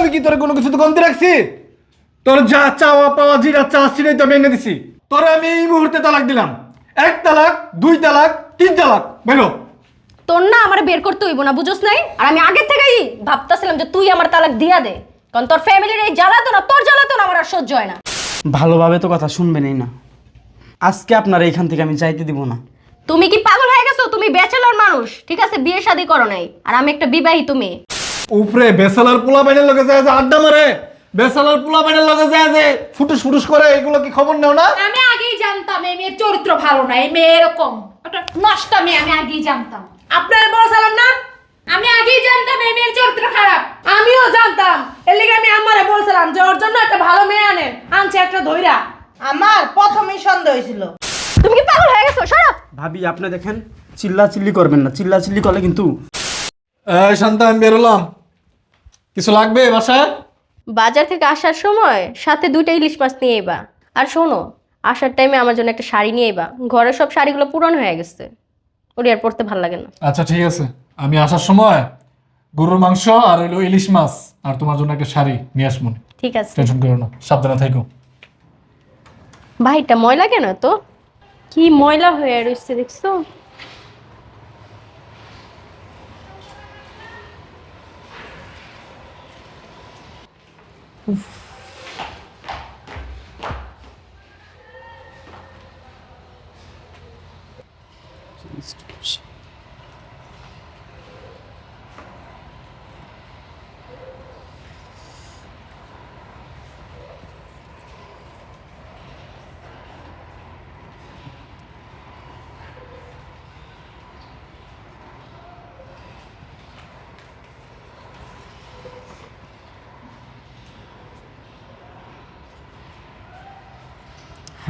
আমি কি তোর কোনো কিছু তো কমতি রাখছি? তোর যা চাওয়া পাওয়া জিরা চা সিরাই তো আমি এনে দিছি। তোরে আমি এই মুহূর্তে তালাক দিলাম। এক তালাক দুই তালাক তিন তালাক। বেরো। তোর না আমার বের করতে হইব না বুঝোস নাই? আর আমি আগে থেকেই ভাবতেছিলাম যে তুই আমার তালাক দিয়া দে। কারণ তোর ফ্যামিলির এই জ্বালাতো না তোর জ্বালাতো না আমার আর সহ্য হয় না। ভালোভাবে তো কথা শুনবেনই না। আজকে আপনার এইখান থেকে আমি যাইতে দিব না। তুমি কি পাগল হয়ে গেছো? তুমি ব্যাচেলর মানুষ। ঠিক আছে বিয়ে শাদী করো নাই। আর আমি একটা বিবাহিত মেয়ে। উপরে বেসালার পোলা বাইনের লগে যায় যে আড্ডা মারে বেসালার পোলা বাইনের লগে যায় যে ফুটুস ফুটুস করে এগুলো কি খবর নেও না? আমি আগেই জানতাম এই মেয়ের চরিত্র ভালো না এই মেয়ে এরকম। একটা নষ্ট মেয়ে আমি আগেই জানতাম। আপনার বলছিলাম না? আমি আগেই জানতাম এই মেয়ের চরিত্র খারাপ। আমিও জানতাম। এর লিগে আমি আমারে বলছিলাম যে ওর জন্য একটা ভালো মেয়ে আনেন আনছে একটা ধইরা। আমার প্রথমেই সন্দেহ হয়েছিল। তুমি কি পাগল হয়ে গেছো? সরব ভাবি আপনি দেখেন চিল্লা চিল্লি করবেন না চিল্লা চিল্লি করলে কিন্তু এই শান্তা আমি বেরোলাম কিছু লাগবে বাসায়? বাজার থেকে আসার সময় সাথে দুইটা ইলিশ মাছ নিয়ে এবা আর শোনো আসার টাইমে আমার জন্য একটা শাড়ি নিয়ে এবা ঘরের সব শাড়িগুলো পুরনো হয়ে গেছে। ওর আর পড়তে ভালো লাগে না। আচ্ছা ঠিক আছে। আমি আসার সময় গরুর মাংস আর হইল ইলিশ মাছ আর তোমার জন্য একটা শাড়ি নিয়ে আসব। ঠিক আছে। টেনশন করো না সাবধানে থাকো ভাইটা ময়লা কেন তো কি ময়লা হয়ে রয়েছে দেখছ? Uf.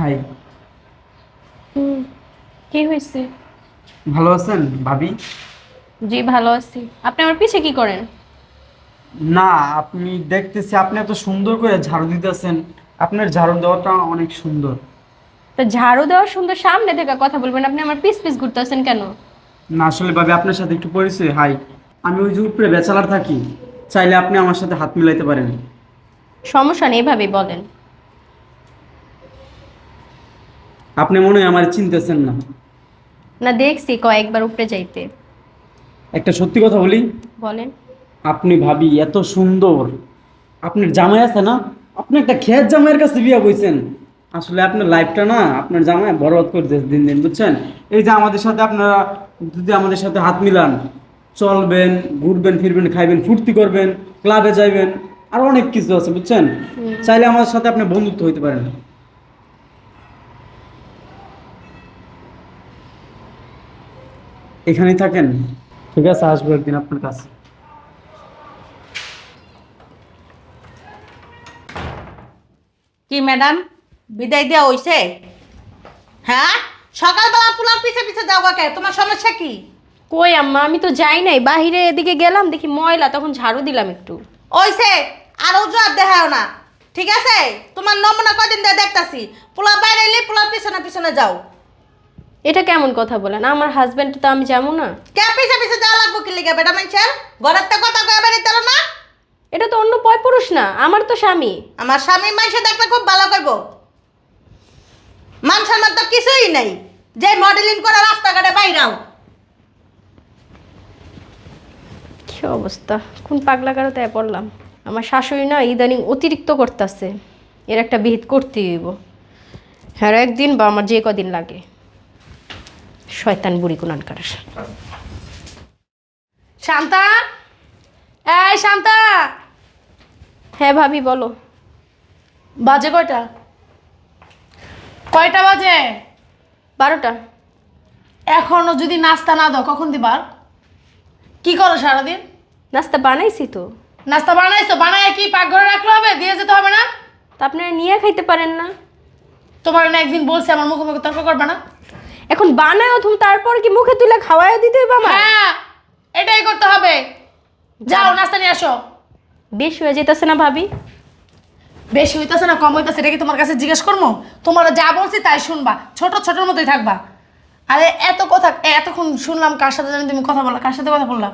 হাই। হুম কি হয়েছে? ভালো আছেন ভাবি? জি ভালো আছি। আপনি আমার পিছে কি করেন? না আপনি দেখতেছি আপনি এত সুন্দর করে ঝাড়ু দিতেছেন। আপনার ঝাড়ু দেওয়াটা অনেক সুন্দর। তো ঝাড়ু দেওয়ার সুন্দর সামনে থেকে কথা বলবেন আপনি আমার পিস পিস ঘুরতেছেন কেন? না আসলে ভাবি আপনার সাথে একটু পরিচয় হাই। আমি ওই যে উপরে বেচালার থাকি চাইলে আপনি আমার সাথে হাত মিলাইতে পারেন। সমস্যা নেই এভাবেই বলেন। আপনি মনে হয় আমার চিনতেছেন না। না দেখছি কয়েকবার উপরে যাইতে। একটা সত্যি কথা বলি। বলেন। আপনি ভাবি এত সুন্দর। আপনার জামাই আছে না? আপনি একটা খেত জামাইয়ের কাছে বিয়ে বইছেন আসলে আপনার লাইফটা না আপনার জামাই বরবাদ করতে দিন দিন বুঝছেন? এই যে আমাদের সাথে আপনারা যদি আমাদের সাথে হাত মিলান চলবেন ঘুরবেন ফিরবেন খাইবেন ফুর্তি করবেন ক্লাবে যাইবেন আর অনেক কিছু আছে বুঝছেন? চাইলে আমাদের সাথে আপনি বন্ধুত্ব হইতে পারেন। এখানেই থাকেন? ঠিক আছে আসব একদিন আপনার কাছে। কি ম্যাডাম বিদায় দেওয়া হইছে? হ্যাঁ? সকালবেলা পোলার পিছে পিছে যাও কে? তোমার সমস্যা কি? কই আম্মা আমি তো যাই নাই। বাহিরে এদিকে গেলাম দেখি ময়লা তখন ঝাড়ু দিলাম একটু। ওইছে আর উজুয়ার দেখাও না। ঠিক আছে? তোমার নমুনা কদিন দিয়ে দেখতাছি। পোলা বাইরে এলে পোলার পিছনে পিছনে যাও। এটা কেমন কথা বলেন? আমার হাজবেন্ড তো আমি যাব না। কে পিছে পিছে যাওয়া লাগবো কি লিগে বেটা মানুষের? ঘরের তো কথা কয়ে বেরিয়ে না? এটা তো অন্য পয় পুরুষ না আমার তো স্বামী। আমার স্বামী মানুষের দেখলে খুব ভালো করব। মান সম্মান তো কিছুই নাই। যে মডেলিং করে রাস্তাঘাটে বাইরাও। কি অবস্থা? কোন পাগলা কারোতে পড়লাম। আমার শাশুড়ি না ইদানিং অতিরিক্ত করতেছে। এর একটা বিহিত করতেই হইব। হ্যাঁ একদিন বা আমার যে কদিন লাগে। শয়তান বুড়ি কোনানকার শান্তা! এই শান্তা! হ্যাঁ ভাবি বলো। বাজে কয়টা? কয়টা বাজে? বারোটা। এখনও যদি নাস্তা না দাও কখন দিবার কি করো সারাদিন? নাস্তা বানাইছি তো। নাস্তা বানাইছো? বানায় কি পাকঘরে রাখলে হবে? দিয়ে যেতে হবে না? তা আপনারা নিয়ে খাইতে পারেন না। তোমার না একদিন বলছে আমার মুখে মুখে তর্ক করবে না? এখন বানায় তুমি তারপর কি মুখে তুলে খাওয়াই দিতে হইব আমার? হ্যাঁ এটাই করতে হবে। যাও নাস্তা নিয়ে আসো। বেশ হয়ে যেতেছে না ভাবি? বেশি হইতাছে না কম হইতাছে এটা কি তোমার কাছে জিজ্ঞেস করব? তোমার যা বলছি তাই শুনবা ছোট ছোটর মতোই থাকবা। আরে এত কথা এতক্ষণ শুনলাম কার সাথে জানি তুমি কথা বললা কার সাথে কথা বললাম?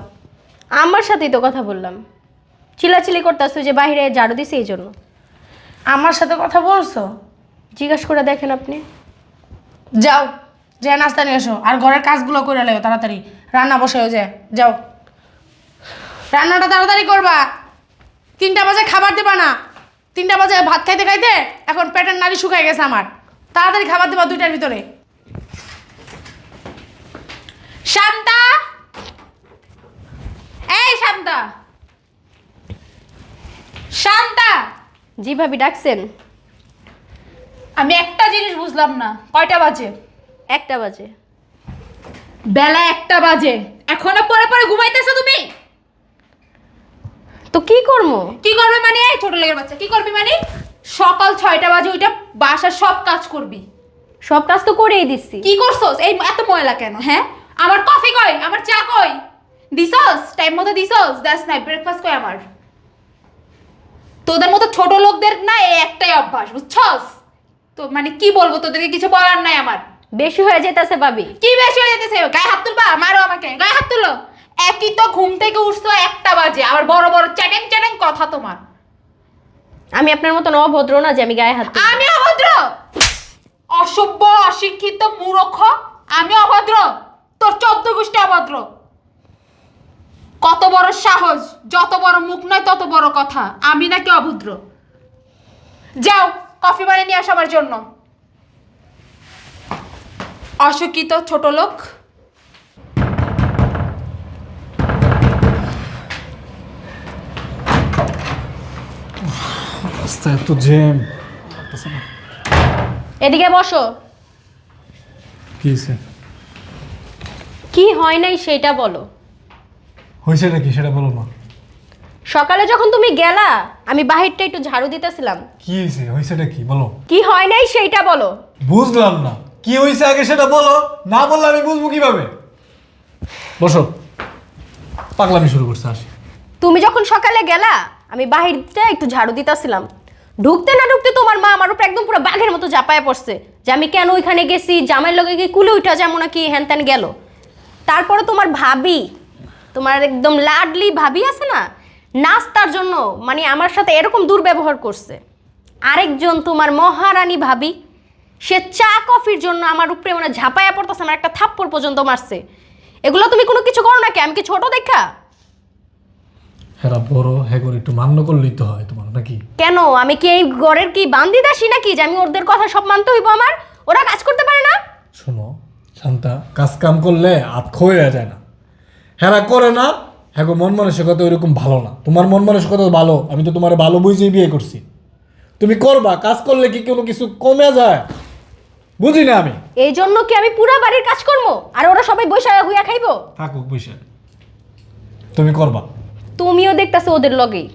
আমার সাথেই তো কথা বললাম। চিলাচিলি করতেছো যে বাইরে ঝাড়ু দিছে এই জন্য। আমার সাথে কথা বলছো? জিজ্ঞাসা করে দেখেন আপনি। যাও। যে নাস্তা নিয়ে এসো আর ঘরের কাজগুলো করে লেও তাড়াতাড়ি। রান্না বসে যে যাও। রান্নাটা তাড়াতাড়ি করবা। তিনটা বাজে খাবার দেবা না। তিনটা বাজে ভাত খাইতে খাইতে এখন পেটের নাড়ি শুকাই গেছে আমার। তাড়াতাড়ি খাবার দেবা দুইটার ভিতরে। শান্তা! এই শান্তা! শান্তা! জি ভাবি ডাকছেন। আমি একটা জিনিস বুঝলাম না। কয়টা বাজে? একটা বাজে। বেলা একটা বাজে। এখনও পরে পরে ঘুমাইতেছো তুমি? তো কি করব? কি করবে মানে? এই ছোট লেগের বাচ্চা কি করবি মানে? সকাল ছয়টা বাজে ওইটা বাসার সব কাজ করবি। সব কাজ তো করেই দিচ্ছি। কি করছস? এই এত ময়লা কেন হ্যাঁ? আমার কফি কই? আমার চা কই? দিছস? টাইম মতো দিছস? দ্যাটস নাই ব্রেকফাস্ট কই আমার? তোদের মতো ছোট লোকদের না এই একটাই অভ্যাস বুঝছস? তো মানে কি বলব তোদেরকে কিছু বলার নাই আমার। বেশি হয়ে যেতেছে ভাবি। কি বেশি হয়ে যেতেছে গায়ে হাত তুলবা? মারো আমাকে গায়ে হাত তুলো। একই তো ঘুম থেকে উঠছো একটা বাজে আবার বড় বড় চ্যাটেং চ্যাটেং কথা তোমার। আমি আপনার মতন অভদ্র না যে আমি গায়ে হাত তুলবো। আমি অভদ্র? অসভ্য অশিক্ষিত মূর্খ আমি অভদ্র? তোর চোদ্দ গোষ্ঠী অভদ্র। কত বড় সাহস যত বড় মুখ নয় তত বড় কথা। আমি নাকি অভদ্র? যাও কফি বানিয়ে নিয়ে আসো আমার জন্য। অশিক্ষিত ছোট লোক। রাস্তায় এত জ্যাম। এদিকে বসো। কি কি হয় নাই সেটা বলো। হয়েছেটা কি সেটা বলো না। সকালে যখন তুমি গেলা আমি বাহিরটা একটু ঝাড়ু দিতেছিলাম। কি হয়েছে? হয়েছেটা কি বলো। কি হয় নাই সেইটা বলো। বুঝলাম না। কি হয়েছে আগে সেটা বলো? না বললে আমি বুঝব কীভাবে? বসো। পাগলামি শুরু করছে, আসি। তুমি যখন সকালে গেলা, আমি বাহিরটা একটু ঝাড়ু দিতেছিলাম। ঢুকতে না ঢুকতে তোমার মা আমার উপর একদম পুরো বাঘের মতো জাপায় পড়ছে যে আমি কেন ওইখানে গেছি, জামাইয়ের লগে গিয়ে কুলে উঠা যেমন নাকি হ্যান ত্যান গেল। তারপরে তোমার ভাবি, তোমার একদম লাডলি ভাবি আছে না, নাস্তার জন্য মানে আমার সাথে এরকম দুর্ব্যবহার করছে। আরেকজন তোমার মহারানী ভাবি সে চা কফির জন্য আমার উপরে মানে ঝাপায়া পড়তেছে আমার একটা থাপ্পড় পর্যন্ত মারছে। এগুলো তুমি কোনো কিছু করো নাকি? আমি কি ছোট দেখা? হেরা বড় হ্যাঁ একটু মান্য করলেই তো হয় তোমার নাকি? কেন? আমি কি এই ঘরের কি বান্দি দাসী নাকি যে আমি ওদের কথা সব মানতে হইব আমার? ওরা কাজ করতে পারে না? শোনো শান্তা কাজ কাম করলে হাত খোয়া যায় না। হেরা করে না হ্যাঁ গো, মন মানসিকতা ওইরকম ভালো না। তোমার মন মানসিকতা ভালো আমি তো তোমার ভালো বুঝেই বিয়ে করছি। তুমি করবা কাজ করলে কি কোনো কিছু কমে যায়? বুঝি না আমি। এই জন্য কি আমি পুরা বাড়ির কাজ করব? আর ওরা সবাই বৈশাখ হুইয়া খাইবো? থাকুক বসে তুমি করবা। তুমিও দেখতাছো ওদের লগেই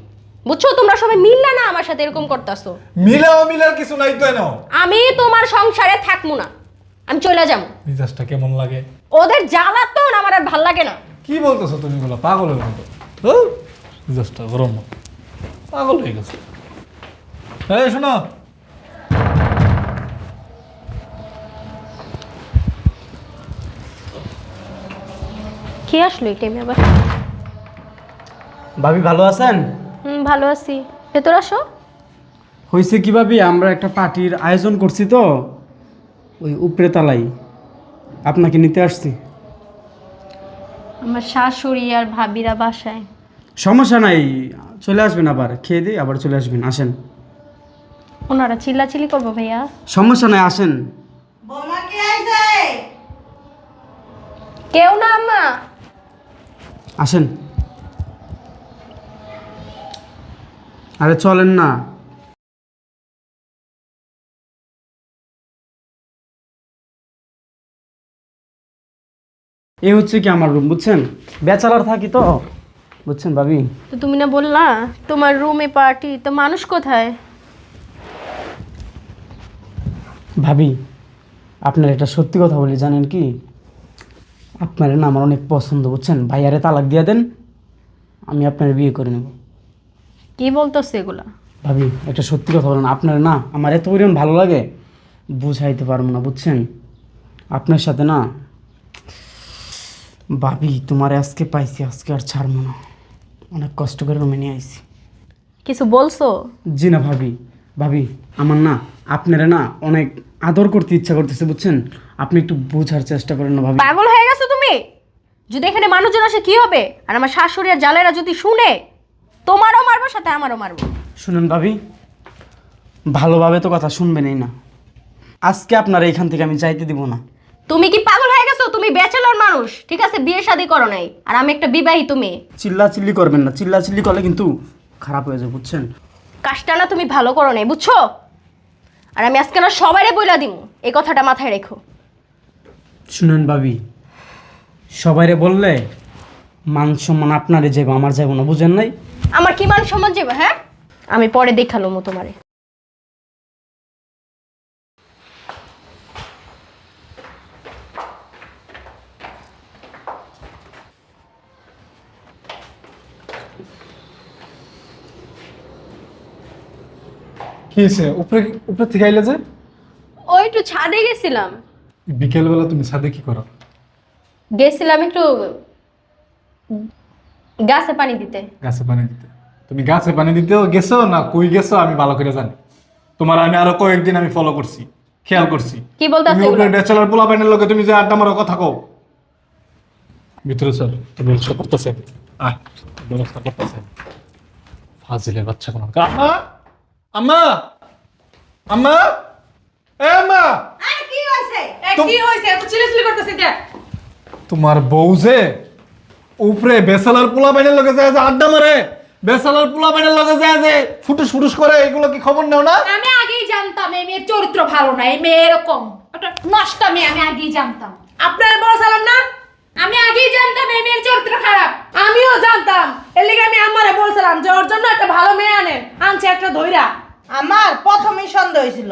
বুঝছ? তোমরা সবাই মিললে না আমার সাথে এরকম করতাছো। মিলাও মিলার কিছু নাই তো নাও আমি তোমার সংসারে থাকব না। আমি চলে যাব। মিজাজটা কেমন লাগে? ওদের জ্বালাতন আমার আর ভালো লাগে না। কি বলতেছো তুমি বলো পাগলের মতো। হ্যাঁ? মিজাজটা গরম। পাগল হয়ে গেছে। এই শোনো কে আসলো এই টাইমে আবার। ভাবি ভালো আছেন? হুম ভালো আছি। ভেতর আসো। হয়েছে কি ভাবি আমরা একটা পার্টির আয়োজন করছি তো ওই উপরে তালাই আপনাকে নিতে আসছি। আমার শাশুড়ি আর ভাবিরা বাসায়। সমস্যা নাই চলে আসবেন আবার খেয়ে দিয়ে আবার চলে আসবেন আসেন। ওনারা চিল্লাচিল্লি করব ভাইয়া। সমস্যা নাই আসেন। বৌমা কে আইছে? কেউ না আম্মা। আসেন। আরে চলেন না। এই হচ্ছে কি আমার রুম বুঝছেন? বেচালার থাকি তো। বুঝছেন ভাবি? তো তুমি না বললা তোমার রুমে পার্টি তো মানুষ কোথায়? ভাবি আপনার এটা সত্যি কথা বলি জানেন কি? আপনার না আমার অনেক পছন্দ বুঝছেন? ভাইয়ারে তালাক দিয়ে দেন আমি আপনার বিয়ে করে নেব। কি বলতেছে এগুলা? ভাবি একটা সত্যি কথা বলেন আপনার না আমার এত পরিমাণ ভালো লাগে বুঝাইতে পারব না বুঝছেন? আপনার সাথে না ভাবি তোমার আজকে পাইছি আজকে আর ছাড়বো না। অনেক কষ্ট করে রুমে নিয়ে আইছি। কিছু বলছো? জি না ভাবি। ভাবি আমার না আপনারা না অনেক আদর করতে ইচ্ছা করতেছে বুঝছেন? আপনি একটু বোঝার চেষ্টা করেন না ভাবি। পাগল হয়ে গেছো তুমি? যদি এখানে মানুষজন আসে কি হবে? আর আমার শাশুড়ি আর জালেরা যদি শুনে তোমারও মারবো সাথে আমারও মারবো। শুনুন ভাবি ভালোভাবে তো কথা শুনবেনই না। আজকে আপনার এইখান থেকে আমি যাইতে দিব না। তুমি কি পাগল হয়ে গেছো? তুমি ব্যাচেলর মানুষ ঠিক আছে? বিয়ে শাদী করো নাই। আর আমি একটা বিবাহিত মেয়ে চিল্লা চিল্লি করবেন না। চিল্লা চিল্লি করলে কিন্তু খারাপ হয়ে যাবে বুঝছেন? কাজটা না তুমি ভালো করো নাই বুঝছ? আর আমি আজকে না সবাইরে বইলা দিমু। এই কথাটা মাথায় রেখো। শুনেন ভাবি সবাইরে বললে মান সম্মান আপনারে যাব আমার যাব না বুঝেন নাই? আমার কি মান সম্মান যাবে হ্যাঁ? আমি পরে দেখাল মো তোমারে। কি হয়েছে উপরে উপরে থেকে আইলে যে? ওই একটু ছাদে গেছিলাম। বিকেলবেলা তুমি ছাদে কি করো? গেছিলাম একটু গাছে পানি দিতে। গাছে পানি দিতে। তুমি গাছে পানি দিতেও গেছো না কই গেছো আমি ভালো করে জানি। তোমার আমি আরও কয়েকদিন আমি ফলো করছি খেয়াল করছি। কি বলতে তুমি আছে উপরে পোলা প্যানের লোকে তুমি যে আড্ডা মারো কথা কও। ভিতরে চল তো ব্যবস্থা করতেছে? আয় ব্যবস্থা করতেছে। ফাজিলের বাচ্চা কোন আম্মা আম্মা! আম্মা! এ আম্মা! কি হয়েছে কি হয়েছে এত চিল্লাচিল্লি করতেছিস যে তোমার বউ যে উপরে বেসালার পোলা প্যানের লোকে যায় যে আড্ডা মারে বেসালার পোলা প্যানের লোকে যায় যে ফুটুস ফুটুস করে এগুলো কি খবর নাও না? আমি আগেই জানতাম এই মেয়ের চরিত্র ভালো না এই মেয়ে এরকম। একটা নষ্টা মেয়ে আমি আগেই জানতাম। আপনার বলছিলাম না? আমি আগেই জানতাম এই মেয়ের চরিত্র খারাপ। আমিও জানতাম। এর লিগে আমি আমারে বলছিলাম যে ওর জন্য একটা ভালো মেয়ে আনেন। আনছে একটা ধইরা। আমার প্রথমেই সন্দেহ হয়েছিল।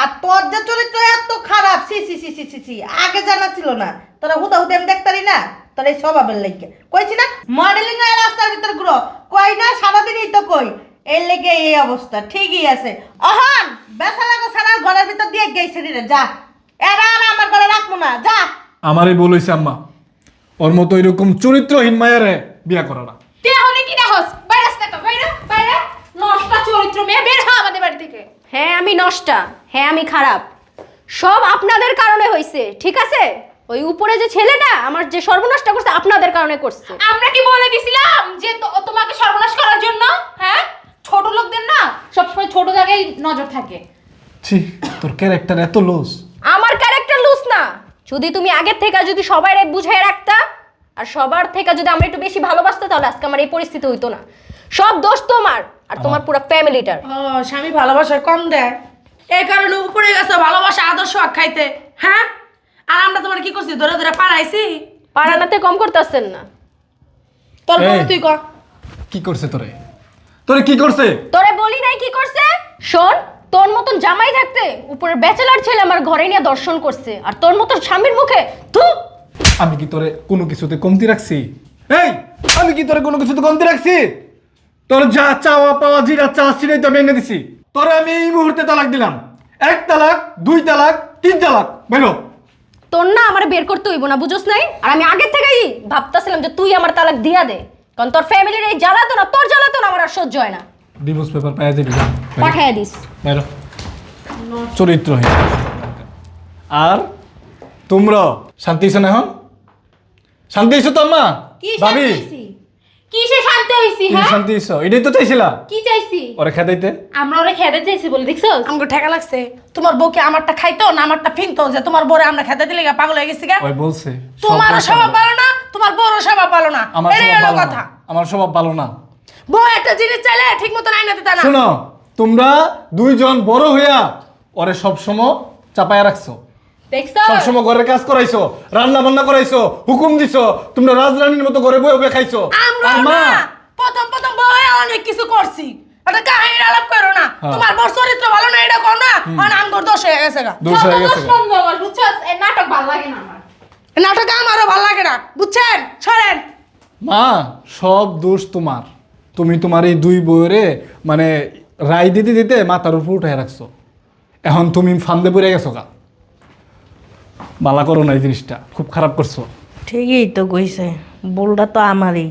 আর তোর যে চরিত্র এত খারাপ সি সি সি সি সি সি আগে জানা ছিল না। তোরা হুদা হুদা আমি দেখতারি না? তোর এই স্বভাবের লাইকে কইছি না মডেলিং এর রাস্তার ভিতর ঘুরো। কই না সারাদিনই তো কই। এর লেগে এই অবস্থা ঠিকই আছে। অহন বেসা লাগো সারা ঘরের ভিতর দিয়ে গেছে রে যা। এরা আর আমার ঘরে রাখব না যা। আমারই বলেছে আম্মা ওর মতো এরকম চরিত্রহীন মায়েরে বিয়া করো না তুই হলে কি দেখোস? বাইরে আসতে তো বাইরে বাইরে নষ্টা চরিত্র মেয়ে বের হ আমাদের বাড়ি থেকে হ্যাঁ আমি হ্যাঁ আমি খারাপ। সব আপনাদের কারণে হয়েছে ঠিক আছে? ওই উপরে যে ছেলেটা আমার যে সর্বনাশটা করছে আপনাদের কারণে করছে। আমরা কি বলে দিছিলাম যে তো- তোমাকে সর্বনাশ করার জন্য? হ্যাঁ? ছোট লোকদের না সবসময় ছোট জায়গায় নজর থাকে। ছি তোর ক্যারেক্টার এত লোস আমার ক্যারেক্টার লুজ না। যদি তুমি আগের থেকে যদি সবাই বুঝাই রাখতা আর সবার থেকে যদি আমরা একটু বেশি ভালোবাসতো তাহলে আজকে আমার এই পরিস্থিতি হইতো না। সব দোষ তোমার আর তোমার পুরো ফ্যামিলিটার ও স্বামী ভালোবাসায় কম দেয়। এই কারণে উপরে গেছে ভালোবাসা আদর্শ আখ খাইতে হ্যাঁ? আর আমরা তোমার কি করছি? ধরে ধরে পাড়াইছি? পাড়ানাতে কম করতেছেন না। তোর বউ তুই কর কি করছে তোরে? তোরে কি করছে? তোরে বলি নাই কি করছে? শোন তোর মতন জামাই থাকতে উপরে ব্যাচেলার ছেলে আমার ঘরে নিয়ে দর্শন করছে আর তোর মতন স্বামীর মুখে তু আমি কি তোরে কোনো কিছুতে কমতি রাখছি? এই আমি কি তোরে কোনো কিছুতে কমতি রাখছি? তোর যা চাওয়া পাওয়া জিরা চা সেটাই তো আমি এনে দিছি। তোরে আমি এই মুহূর্তে তালাক দিলাম। এক তালাক দুই তালাক তিন তালাক। বেরো তোর না আমার বের করতে হইব না বুঝোস নাই? আর আমি আগে থেকেই ভাবতাছিলাম যে তুই আমার তালাক দিয়া দে। কারণ তোর ফ্যামিলির এই জ্বালাতো না তোর জ্বালাতো না আমার আর সহ্য হয় না। ডিভোর্স পেপার পাওয়া যাবে যা, বেরো। পাঠাইয়া দিস। বেরো চরিত্রহীন। আর তোমরা শান্তি হয়েছো না এখন? শান্তি হয়েছো তো আম্মা? কি ভাবি? শান্তি হইছি? কিসে শান্তি হইছি হ্যাঁ? শান্তি হয়েছো এটাই তো চাইছিলা। কি চাইছি? ওরে খেদাইতে। আমরা ওরা খেতে চাইছি বলে দেখছ আমাকে ঠেকা লাগছে। তোমার বউকে আমারটা খাইতো না আমারটা ফিনতো যে তোমার বউরে আমরা খেতে দিলে গা পাগল হয়ে গেছি গা। ওই বলছে তোমার স্বভাব ভালো না তোমার বউরও স্বভাব ভালো না। আমার এটাই হলো কথা। আমার স্বভাব ভালো না। বউ একটা জিনিস চাইলে ঠিক মতো আইনা দিতা না। শোনো তোমরা দুইজন বড় হইয়া ওরে সবসময় চাপায়া রাখছো। সবসময় ঘরের কাজ করাইছো রান্না বান্না করাইছো হুকুম দিছো তোমরা রাজরানীর মতো ঘরে বয়ে বয়ে খাইছো। আর মা প্রথম প্রথম বউ হয়ে অনেক কিছু করছি। এটা কাহিনী আলাপ করো না। হ্যাঁ। তোমার বউর চরিত্র ভালো না এটা কর না। আর আমগর দোষ হয়ে গেছে গা। দোষ হয়ে গেছে যত দোষ বল, বুঝছ নাটক ভালো লাগে না আমার। নাটক আমারও ভালো লাগে না বুঝছেন? সরেন। মা সব দোষ তোমার। তুমি তোমার এই দুই বইয়েরে মানে রায় দিতে দিতে মাথার উপর উঠে রাখছো। এখন তুমি ফান্দে পড়ে গেছো গা। বালা করো না এই জিনিসটা, খুব খারাপ করছ। ঠিকই তো কইছে বলটা তো আমারই।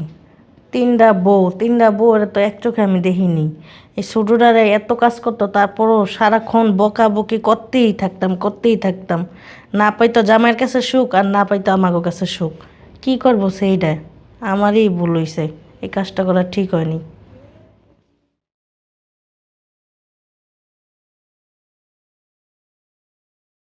তিনটা বউ তিনটা বউ এরা তো এক চোখে আমি দেখিনি। এই ছোটোটারে এত কাজ করতো, তারপরও সারাক্ষণ বকা বকি করতেই থাকতাম করতেই থাকতাম। না পাইতো জামাইয়ের কাছে সুখ, আর না পাইতো আমাগো কাছে সুখ। কি করব সেইটা আমারই ভুল হইছে, এই কাজটা করা ঠিক হয়নি।